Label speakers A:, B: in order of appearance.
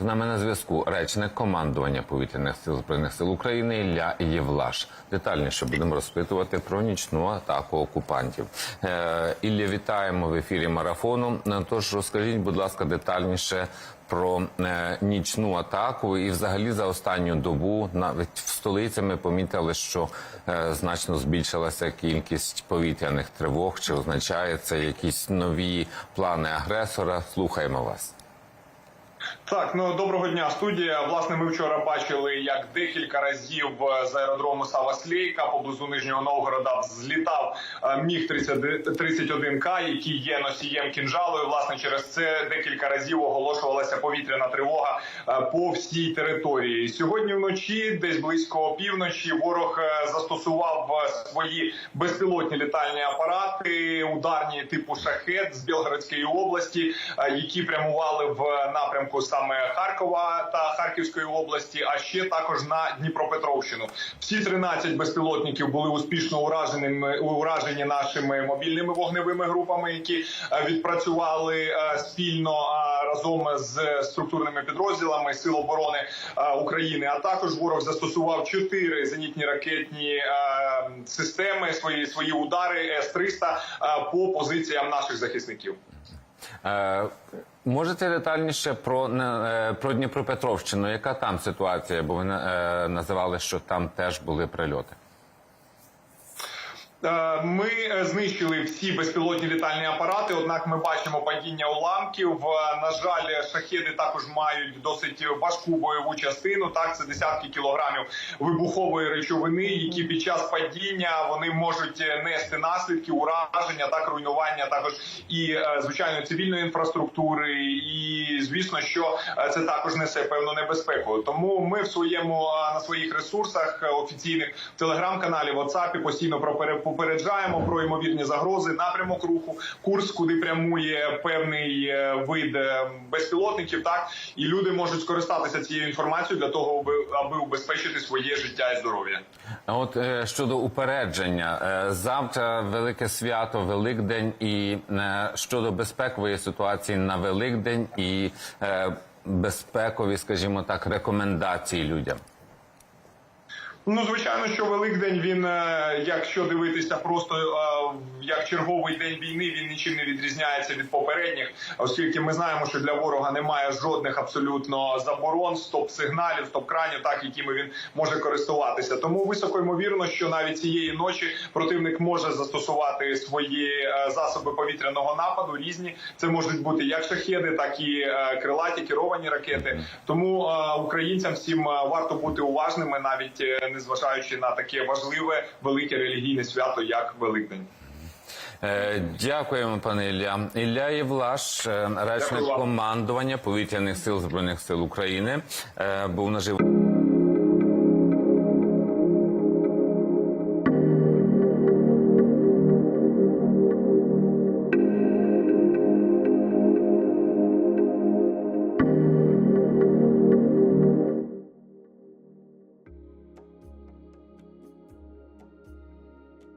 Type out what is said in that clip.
A: З нами на зв'язку речник командування повітряних сил збройних сил України Ілля Євлаш. Детальніше будемо розпитувати про нічну атаку окупантів. Е, Ілля, вітаємо в ефірі марафону. Е, Тож розкажіть, будь ласка, детальніше про е, нічну атаку. І, взагалі, за останню добу навіть в столиці ми помітили, що значно збільшилася кількість повітряних тривог. Чи означає це якісь нові плани агресора? Слухаємо вас.
B: Так, ну доброго дня, студія. Власне, ми вчора бачили, як декілька разів е, з аеродрому Сава Слейка поблизу Нижнього Новгорода злітав е, міг 31 к який є носієм кінжалу. Власне, через це декілька разів оголошувалася повітряна тривога е, по всій території. Сьогодні вночі, десь близько опівночі, ворог застосував свої безпілотні літальні апарати, ударні типу шахет з Білгородської області, які прямували в напрямку саме Харкова та Харківської області, а ще також на Дніпропетровщину. Всі 13 безпілотників були успішно ураженими уражені нашими мобільними вогневими групами, які е, відпрацювали е, спільно е, разом з структурними підрозділами Сил оборони України. А також ворог застосував чотири зенітні ракетні системи свої свої удари с 300 по позиціям наших захисників.
A: Е, можете детальніше про, е, про Дніпропетровщину? Яка там ситуація? Бо ви е, називали, що там теж були прильоти.
B: Е, Ми е, знищили всі безпілотні літальні апарати. Однак ми бачимо падіння уламків. Е, На жаль, шахеди також мають досить важку бойову частину. Так, це десятки кілограмів вибухової речовини, які під час падіння вони можуть нести наслідки ураження, так руйнування, також і звичайно цивільної інфраструктури. І звісно, що це також несе певну небезпеку. Тому ми в своєму на своїх ресурсах офіційних телеграм-каналі WhatsApp постійно пропере- попереджаємо про ймовірні загрози, напрямок руху, курс, куди прямує певний е, вид е, безпілотників. Так і люди можуть скористатися цією інформацією для того, аби, убезпечити своє життя і здоров'я.
A: От е, щодо упередження, завтра велике свято, Великдень, і щодо безпекової ситуації на Великдень і безпекові, скажімо так, рекомендації людям.
B: Ну, звичайно, що Великдень він, е, якщо дивитися просто е, як черговий день війни, він нічим не відрізняється від попередніх, оскільки ми знаємо, що для ворога немає жодних абсолютно заборон, стоп-сигналів, стоп-кранів, так якими він може користуватися. Тому високо ймовірно, що навіть цієї ночі противник може застосувати свої е, засоби повітряного нападу. Різні це можуть бути як шахеди, так і крилаті керовані ракети. Тому українцям всім варто бути уважними, навіть е, незважаючи на таке важливе велике релігійне свято, як Великдень.
A: Е, Дякуємо, пане Ілля. Ілля Євлаш, е, речник командування повітряних сил збройних сил України, е, був наживо.